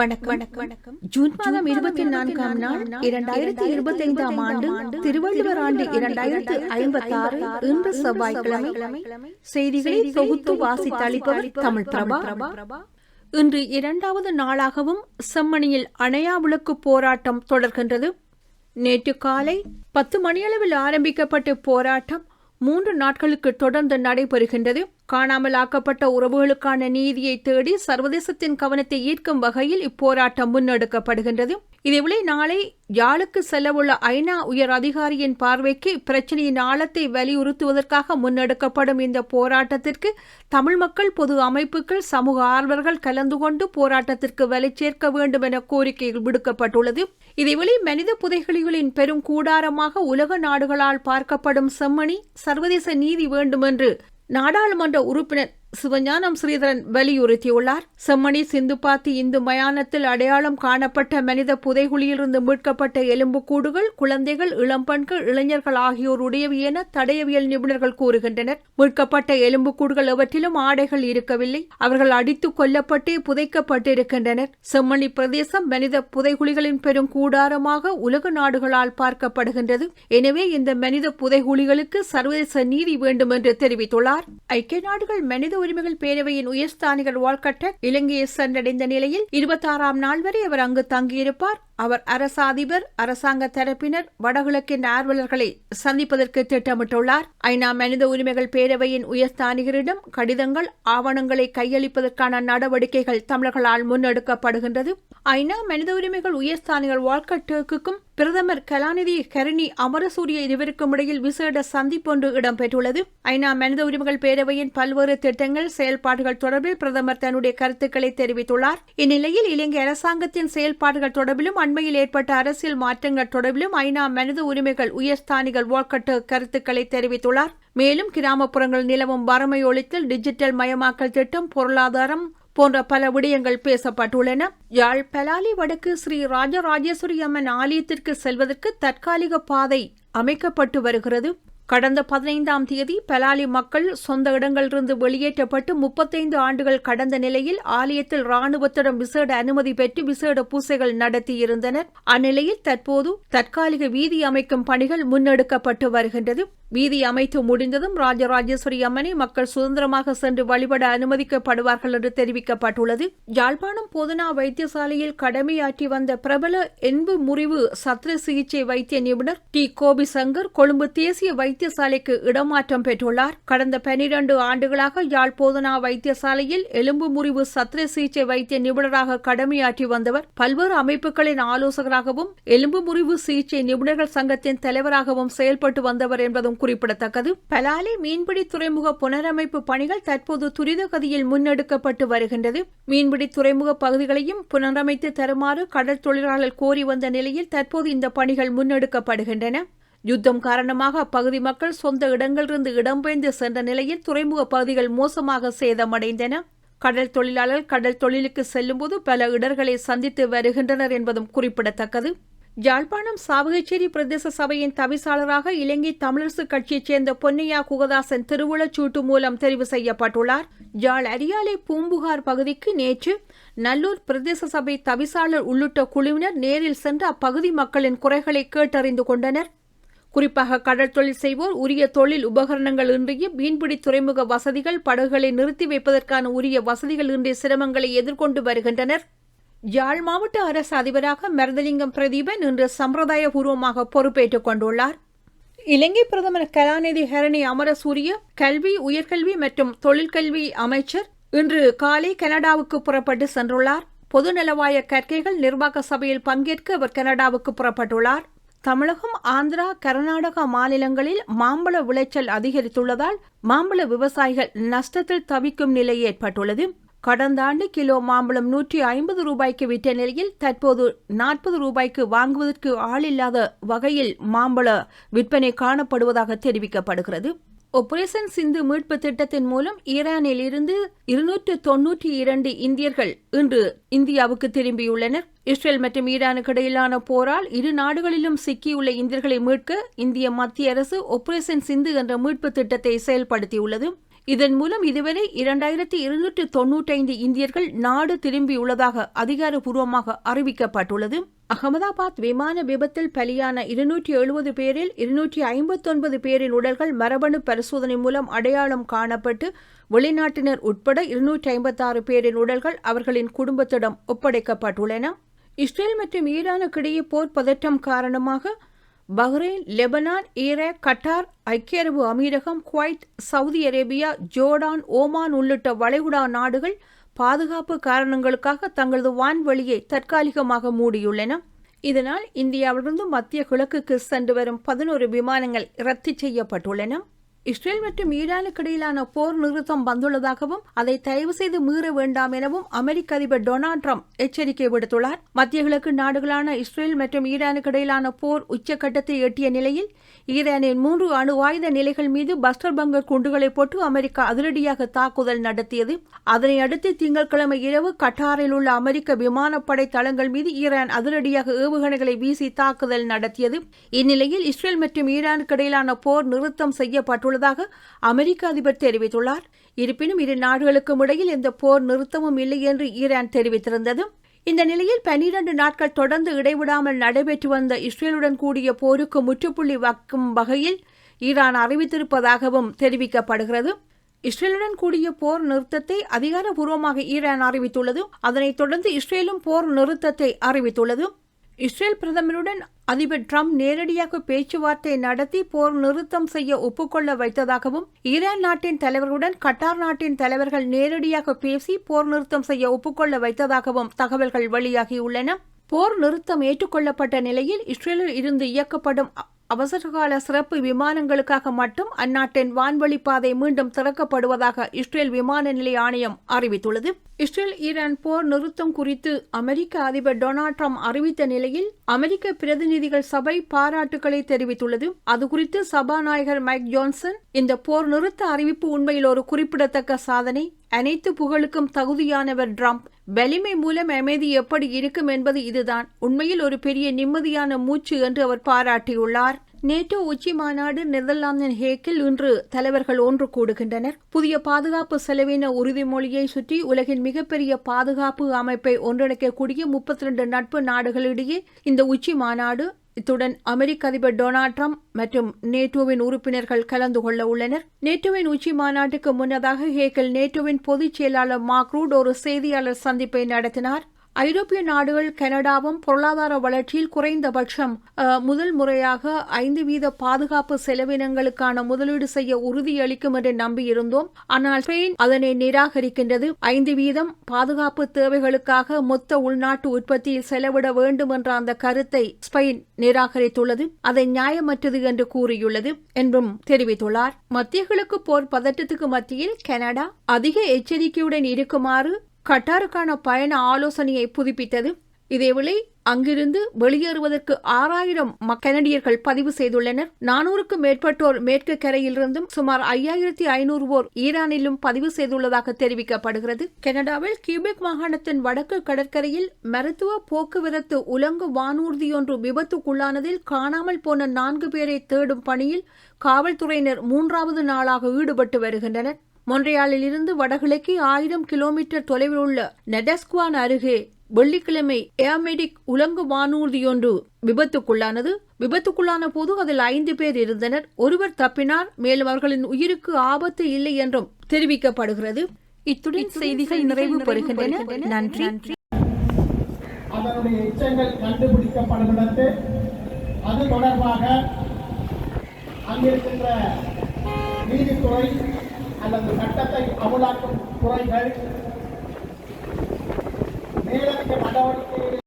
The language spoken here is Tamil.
வணக்கம். வணக்கம். ஜூன் மாதம் இருபத்தி நான்காம் நாள் இரண்டாயிரத்தி இருபத்தி ஐந்தாம் ஆண்டு திருவள்ளுவர் ஆண்டு இரண்டாயிரத்து ஐம்பத்தி ஆறு இன்று செவ்வாய்க்கிழமை செய்திகளை தொகுத்து வாசித்து அளிப்பவர் தமிழ் பிரபா இன்று இரண்டாவது நாளாகவும் செம்மணியில் அணையா விளக்கு போராட்டம் தொடர்கின்றது. நேற்று காலை பத்து மணியளவில் ஆரம்பிக்கப்பட்ட போராட்டம் மூன்று நாட்களுக்கு தொடர்ந்து நடைபெறுகின்றது. காணாமல் ஆக்கப்பட்ட உறவுகளுக்கான நீதியை தேடி சர்வதேசத்தின் கவனத்தை ஈர்க்கும் வகையில் இப்போராட்டம் முன்னெடுக்கப்படுகின்றது. இதேவேளை நாளை யாழுக்கு செல்லவுள்ள ஐநா உயர் அதிகாரியின் பார்வைக்கு இப்பிரச்சனையின் ஆழத்தை வலியுறுத்துவதற்காக முன்னெடுக்கப்படும் இந்த போராட்டத்திற்கு தமிழ் மக்கள் பொது அமைப்புகள் சமூக ஆர்வர்கள் கலந்து கொண்டு போராட்டத்திற்கு வலை சேர்க்க வேண்டும் என கோரிக்கை விடுக்கப்பட்டுள்ளது. இதேவேளை மனித புதைகளிகளின் பெரும் கூடாரமாக உலக நாடுகளால் பார்க்கப்படும் செம்மணி சர்வதேச நீதி வேண்டும் என்று நாடாளுமன்ற உறுப்பினர் சிவஞானம் ஸ்ரீதரன் வலியுறுத்தியுள்ளார் செம்மணி சிந்துபாத்தி இந்து மயானத்தில் அடையாளம் காணப்பட்ட மனித புதைகுழியிலிருந்து மீட்கப்பட்ட எலும்புக்கூடுகள் குழந்தைகள் இளம்பெண்கள் இளைஞர்கள் ஆகியோருடையவை என தடயவியல் நிபுணர்கள் கூறுகின்றனர். மீட்கப்பட்ட எலும்புக்கூடுகள் எவற்றிலும் ஆடைகள் இருக்கவில்லை. அவர்கள் அடித்துக் கொல்லப்பட்டே புதைக்கப்பட்டிருக்கின்றனர். செம்மணி பிரதேசம் மனித புதைகுழிகளின் பெரும் கூடாரமாக உலக நாடுகளால் பார்க்கப்படுகின்றது. எனவே இந்த மனித புதைகுழிகளுக்கு சர்வதேச நீதி வேண்டும் என்று தெரிவித்துள்ளார். ஐக்கிய நாடுகள் மனித உரிமைகள் பேரவையின் உயர்ஸ்தானிகர் வால்கட்டக் இலங்கையை சென்றடைந்த நிலையில் இருபத்தாறாம் நாள் வரை அவர் அங்கு தங்கியிருப்பார். அவர் அரசாதிபர் அரசாங்க தரப்பினர் வடகிழக்கின் ஆர்வலர்களை சந்திப்பதற்கு திட்டமிட்டுள்ளார். ஐநா மனித உரிமைகள் பேரவையின் உயர்ஸ்தானிகரிடம் கடிதங்கள் ஆவணங்களை கையளிப்பதற்கான நடவடிக்கைகள் தமிழர்களால் முன்னெடுக்கப்படுகின்றது. ஐநா மனித உரிமைகள் உயர்ஸ்தானிகள் வால்கட்டேக்குக்கும் பிரதமர் கலாநிதி கருணி அமரசூரிய இருவருக்கும் இடையில் விசேட சந்திப்பொன்று இடம்பெற்றுள்ளது. ஐநா மனித உரிமைகள் பேரவையின் பல்வேறு திட்டங்கள் செயல்பாடுகள் தொடர்பில் பிரதமர் தன்னுடைய கருத்துக்களை தெரிவித்துள்ளார். இந்நிலையில் இலங்கை அரசாங்கத்தின் செயல்பாடுகள் தொடர்பிலும் அண்மையில் ஏற்பட்ட அரசியல் மாற்றங்கள் தொடர்பிலும் ஐநா மனித உரிமைகள் உயர்ஸ்தானிகள் வால்கட்டு கருத்துக்களை தெரிவித்துள்ளார். மேலும் கிராமப்புறங்கள் நிலவும் வறுமை ஒழித்தல் டிஜிட்டல் மயமாக்கல் திட்டம் பொருளாதாரம் போன்ற பல விடயங்கள் பேசப்பட்டுள்ளன. யாழ் பலாலி வடக்கு ஸ்ரீ ராஜராஜேஸ்வரி அம்மன் ஆலயத்திற்கு செல்வதற்கு தற்காலிக பாதை அமைக்கப்பட்டு வருகிறது. கடந்த பதினைந்தாம் தேதி பலாலி மக்கள் சொந்த இடங்களிலிருந்து வெளியேற்றப்பட்டு முப்பத்தைந்து ஆண்டுகள் கடந்த நிலையில் ஆலயத்தில் ராணுவத்திடம் விசேட அனுமதி பெற்று விசேட பூசைகள் நடத்தியிருந்தனர். அந்நிலையில் தற்போது தற்காலிக வீதி அமைக்கும் பணிகள் முன்னெடுக்கப்பட்டு வருகின்றது. வீதி அமைத்து முடிந்ததும் ராஜராஜேஸ்வரி அம்மனை மக்கள் சுதந்திரமாக சென்று வழிபட அனுமதிக்கப்படுவார்கள் என்று தெரிவிக்கப்பட்டுள்ளது. யாழ்ப்பாணம் போதனா வைத்தியசாலையில் கடமையாற்றி வந்த பிரபல என்பு முறிவு சத்திர சிகிச்சை வைத்திய நிபுணர் டி. கோபி சங்கர் கொழும்பு தேசிய வைத்தியசாலைக்கு இடமாற்றம் பெற்றுள்ளார். கடந்த பனிரண்டு ஆண்டுகளாக யாழ் போதனா வைத்தியசாலையில் எலும்பு முறிவு சத்திர சிகிச்சை வைத்திய நிபுணராக கடமையாற்றி வந்தவர். பல்வேறு அமைப்புகளின் ஆலோசகராகவும் எலும்பு முறிவு சிகிச்சை நிபுணர்கள் சங்கத்தின் தலைவராகவும் செயல்பட்டு வந்தவர் என்பதும் குறிப்பிடத்தக்கது. பலாலி மீன்பிடி துறைமுக புனரமைப்பு பணிகள் தற்போது துரித கதியில் முன்னெடுக்கப்பட்டு வருகின்றது. மீன்பிடி துறைமுக பகுதிகளையும் புனரமைத்து தருமாறு கடல் தொழிலாளர்கள் கோரி வந்த நிலையில் தற்போது இந்த பணிகள் முன்னெடுக்கப்படுகின்றன. யுத்தம் காரணமாக அப்பகுதி மக்கள் சொந்த இடங்களிலிருந்து இடம்பெயர்ந்து சென்ற நிலையில் துறைமுக பகுதிகள் மோசமாக சேதமடைந்தன. கடல் தொழிலாளர் கடல் தொழிலுக்கு செல்லும்போது பல இடர்களை சந்தித்து வருகின்றனர் என்பதும் குறிப்பிடத்தக்கது. யாழ்ப்பாணம் சாவகச்சேரி பிரதேச சபையின் தவிசாளராக இலங்கை தமிழரசு கட்சியைச் சேர்ந்த பொன்னையா குகதாசன் திருவுளச்சூட்டு மூலம் தெரிவு செய்யப்பட்டுள்ளார். யாழ் அரியாலை பூம்புகார் பகுதிக்கு நேற்று நல்லூர் பிரதேச சபை தவிசாளர் உள்ளிட்ட குழுவினர் நேரில் சென்று அப்பகுதி மக்களின் குறைகளை கேட்டறிந்து கொண்டனர். குறிப்பாக கடல் தொழில் செய்வோர் உரிய தொழில் உபகரணங்கள் இன்றிய மீன்பிடி துறைமுக வசதிகள் படகுகளை நிறுத்தி வைப்பதற்கான உரிய வசதிகள் இன்றைய சிரமங்களை எதிர்கொண்டு வருகின்றனர். யாழ் மாவட்ட அரசு அதிபராக மருதலிங்கம் பிரதீபன் இன்று சம்பிரதாயபூர்வமாக பொறுப்பேற்றுக் கொண்டுள்ளார். இலங்கை பிரதமர் கலாநிதி ஹரணி அமரசூரிய கல்வி உயர்கல்வி மற்றும் தொழிற்கல்வி அமைச்சர் இன்று காலை கனடாவுக்கு புறப்பட்டு சென்றுள்ளார். பொதுநலவாய கற்கைகள் நிர்வாக சபையில் பங்கேற்க அவர் கனடாவுக்கு புறப்பட்டுள்ளார். தமிழகம் ஆந்திரா கர்நாடகா மாநிலங்களில் மாம்பழ விளைச்சல் அதிகரித்துள்ளதால் மாம்பழ விவசாயிகள் நஷ்டத்தில் தவிக்கும் நிலை ஏற்பட்டுள்ளது. கடந்த ஆண்டு கிலோ மாம்பழம் நூற்றி ஐம்பது ரூபாய்க்கு விற்ற நிலையில் தற்போது நாற்பது ரூபாய்க்கு வாங்குவதற்கு ஆளில்லாத வகையில் மாம்பழ விற்பனை காணப்படுவதாக தெரிவிக்கப்படுகிறது. ஒப்ரேஷன் சிந்து மீட்பு திட்டத்தின் மூலம் ஈரானில் இருந்து இருநூற்று தொன்னூற்றி இரண்டு இந்தியர்கள் இன்று இந்தியாவுக்கு திரும்பியுள்ளனர். இஸ்ரேல் மற்றும் ஈரானுக்கு இடையிலான போரால் இரு நாடுகளிலும் சிக்கியுள்ள இந்தியர்களை மீட்க இந்திய மத்திய அரசு ஒப்ரேஷன் சிந்து என்ற மீட்பு திட்டத்தை செயல்படுத்தியுள்ளது. இதன் மூலம் இதுவரை இரண்டாயிரத்தி இருநூற்று தொன்னூற்றைந்து இந்தியர்கள் நாடு திரும்பியுள்ளதாக அதிகாரப்பூர்வமாக அறிவிக்கப்பட்டுள்ளது. அகமதாபாத் விமான விபத்தில் பலியான இருநூற்றி எழுபது பேரில் இருநூற்றி ஐம்பத்தொன்பது பேரின் உடல்கள் மரபணு பரிசோதனை மூலம் அடையாளம் காணப்பட்டு வெளிநாட்டினர் உட்பட இருநூற்றி ஐம்பத்தாறு பேரின் உடல்கள் அவர்களின் குடும்பத்திடம் ஒப்படைக்கப்பட்டுள்ளன. இஸ்ரேல் மற்றும் ஈரானுக்கிடையே போர் பதற்றம் காரணமாக பஹ்ரைன் லெபனான் ஈராக் கட்டார் ஐக்கிய அரபு அமீரகம் Kuwait Saudi Arabia Jordan Oman உள்ளிட்ட வளைகுடா நாடுகள் பாதுகாப்பு காரணங்களுக்காக தங்களது வான்வெளியை தற்காலிகமாக மூடியுள்ளன. இதனால் இந்தியாவிலிருந்து மத்திய கிழக்குக்கு சென்று வரும் பதினோரு விமானங்கள் ரத்து செய்யப்பட்டுள்ளன. இஸ்ரேல் மற்றும் ஈரானுக்கு இடையிலான போர் நிறுத்தம் வந்துள்ளதாகவும் அதை தயவு செய்து மீற வேண்டாம் எனவும் அமெரிக்க அதிபர் டொனால்ட் ட்ரம்ப் எச்சரிக்கை விடுத்துள்ளார். மத்திய கிழக்கு நாடுகளான இஸ்ரேல் மற்றும் ஈரானுக்கு இடையிலான போர் உச்சக்கட்டத்தை எட்டிய நிலையில் ஈரானின் மூன்று அணு ஆயுத நிலைகள் மீது பஸ்டர் பங்கர் குண்டுகளை போட்டு அமெரிக்கா அதிரடியாக தாக்குதல் நடத்தியது. அதனை அடுத்து திங்கட்கிழமை இரவு கட்டாரில் உள்ள அமெரிக்க விமானப்படை தளங்கள் மீது ஈரான் அதிரடியாக ஏவுகணைகளை வீசி தாக்குதல் நடத்தியது. இந்நிலையில் இஸ்ரேல் மற்றும் ஈரானுக்கு இடையிலான போர் நிறுத்தம் செய்யப்பட்டுள்ளது. உள்ளதாக அமெரிக்க அதிபர் தெரிவித்துள்ளார். இருப்பினும் இரு நாடுகளுக்கும் இடையில் எந்த போர் நிறுத்தமும் இல்லை என்று ஈரான் தெரிவித்திருந்தது இந்த நிலையில் பனிரண்டு நாட்கள் தொடர்ந்து இடைவிடாமல் நடைபெற்று வந்த இஸ்ரேலுடன் கூடிய போருக்கு முற்றுப்புள்ளி வைக்கும் வகையில் ஈரான் அறிவித்திருப்பதாகவும் தெரிவிக்கப்படுகிறது. இஸ்ரேலுடன் கூடிய போர் நிறுத்தத்தை அதிகாரபூர்வமாக ஈரான் அறிவித்துள்ளது அதனைத் தொடர்ந்து இஸ்ரேலும் போர் நிறுத்தத்தை அறிவித்துள்ளது இஸ்ரேல் பிரதமருடன் அதிபர் ட்ரம்ப் நேரடியாக பேச்சுவார்த்தை நடத்தி போர் நிறுத்தம் செய்ய ஒப்புக்கொள்ள வைத்ததாகவும் ஈரான் நாட்டின் தலைவர்களுடன் கட்டார் நாட்டின் தலைவர்கள் நேரடியாக பேசி போர் நிறுத்தம் செய்ய ஒப்புக்கொள்ள வைத்ததாகவும் தகவல்கள் வெளியாகியுள்ளன. போர் நிறுத்தம் ஏற்றுக்கொள்ளப்பட்ட நிலையில் இஸ்ரேலில் இருந்து இயக்கப்படும் அவசரகால சிறப்பு விமானங்களுக்காக மட்டும் அந்நாட்டின் வான்வழி பாதை மீண்டும் திறக்கப்படுவதாக இஸ்ரேல் விமான நிலைய ஆணையம் அறிவித்துள்ளது. இஸ்ரேல் ஈரான் போர் நிறுத்தம் குறித்து அமெரிக்க அதிபர் டொனால்ட் ட்ரம்ப் அறிவித்த நிலையில் அமெரிக்க பிரதிநிதிகள் சபை பாராட்டுக்களை தெரிவித்துள்ளது. அது குறித்து சபாநாயகர் மைக் ஜான்சன் இந்த போர் நிறுத்த அறிவிப்பு உண்மையில் ஒரு குறிப்பிடத்தக்க சாதனை. அனைத்து புகழுக்கும் தகுதியானவர் ட்ரம்ப். வலிமை மூலம் அமைதி எப்படி இருக்கும் என்பது இதுதான். உண்மையில் ஒரு பெரிய நிம்மதியான மூச்சு என்று அவர் பாராட்டியுள்ளார். நேட்டோ உச்சி மாநாடு நெதர்லாந்தின் ஹேக்கில் இன்று தலைவர்கள் ஒன்று கூடுகின்றனர். புதிய பாதுகாப்பு செலவின உறுதிமொழியை சுற்றி உலகின் மிகப்பெரிய பாதுகாப்பு அமைப்பை ஒன்றிணைக்கக்கூடிய முப்பத்தி ரெண்டு நட்பு நாடுகளிடையே இந்த உச்சி மாநாடு இத்துடன் அமெரிக்க அதிபர் டொனால்ட் ட்ரம்ப் மற்றும் நேட்டோவின் உறுப்பினர்கள் கலந்து கொள்ள உள்ளனர். நேட்டோவின் உச்சி மாநாட்டுக்கு முன்னதாக ஹேக்கல் நேட்டோவின் பொதுச் செயலாளர் மாக்ரூட் ஒரு செய்தியாளர் சந்திப்பை நடத்தினார். ஐரோப்பிய நாடுகள் கனடாவும் பொருளாதார வளர்ச்சியில் குறைந்தபட்சம் முதல் முறையாக ஐந்து வீத பாதுகாப்பு செலவினங்களுக்கான முதலீடு செய்ய உறுதியளிக்கும் என்று நம்பியிருந்தோம். ஆனால் ஸ்பெயின் அதனை நிராகரிக்கின்றது. ஐந்து வீதம் பாதுகாப்பு தேவைகளுக்காக மொத்த உள்நாட்டு உற்பத்தியில் செலவிட வேண்டும் என்ற அந்த கருத்தை ஸ்பெயின் நிராகரித்துள்ளது. அதை நியாயமற்றது என்று கூறியுள்ளது என்றும் தெரிவித்துள்ளார். மத்திய கிழக்கு போர் பதட்டத்துக்கு மத்தியில் கனடா அதிக எச்சரிக்கையுடன் இருக்குமாறு கட்டாருக்கான பயண ஆலோசனையை புதுப்பித்தது. இதேவேளை அங்கிருந்து வெளியேறுவதற்கு ஆறாயிரம் கனடியர்கள் பதிவு செய்துள்ளனர். நானூறுக்கும் மேற்பட்டோர் மேற்கு கரையிலிருந்தும் சுமார் ஐயாயிரத்தி ஐநூறுவோர் ஈரானிலும் பதிவு செய்துள்ளதாக தெரிவிக்கப்படுகிறது. கனடாவில் கியூபெக் மாகாணத்தின் வடக்கு கடற்கரையில் மருத்துவ போக்குவரத்து உலங்கு வானூர்தியொன்று விபத்துக்குள்ளானதில் காணாமல் போன நான்கு பேரை தேடும் பணியில் காவல்துறையினர் மூன்றாவது நாளாக ஈடுபட்டு வருகின்றனர். மொன்றையாலில் இருந்து வடகிழக்கே ஆயிரம் கிலோமீட்டர் தொலைவில் உள்ள நெடஸ்குவான் அருகே வெள்ளிக்கிழமை ஏர்மெடிக் உலங்கு வானூர்தியொன்று விபத்துக்குள்ளானது. விபத்துக்குள்ளான போது அதில் ஐந்து பேர் இருந்தனர். ஒருவர் தப்பினார். மேலும் அவர்களின் உயிருக்கு ஆபத்து இல்லை என்றும் தெரிவிக்கப்படுகிறது. இத்துடன் செய்திகள் நிறைவு பெறுகின்றன. நன்றி. அதனுடைய எச்சங்கள் கண்டுபிடிக்கப்படும் அது தொடர்பாக அங்கிருக்கின்ற நீதித்துறை அல்லது சட்டத்தை அமுலாக்கும் துறைகள் மேலதிக நடவடிக்கைகளை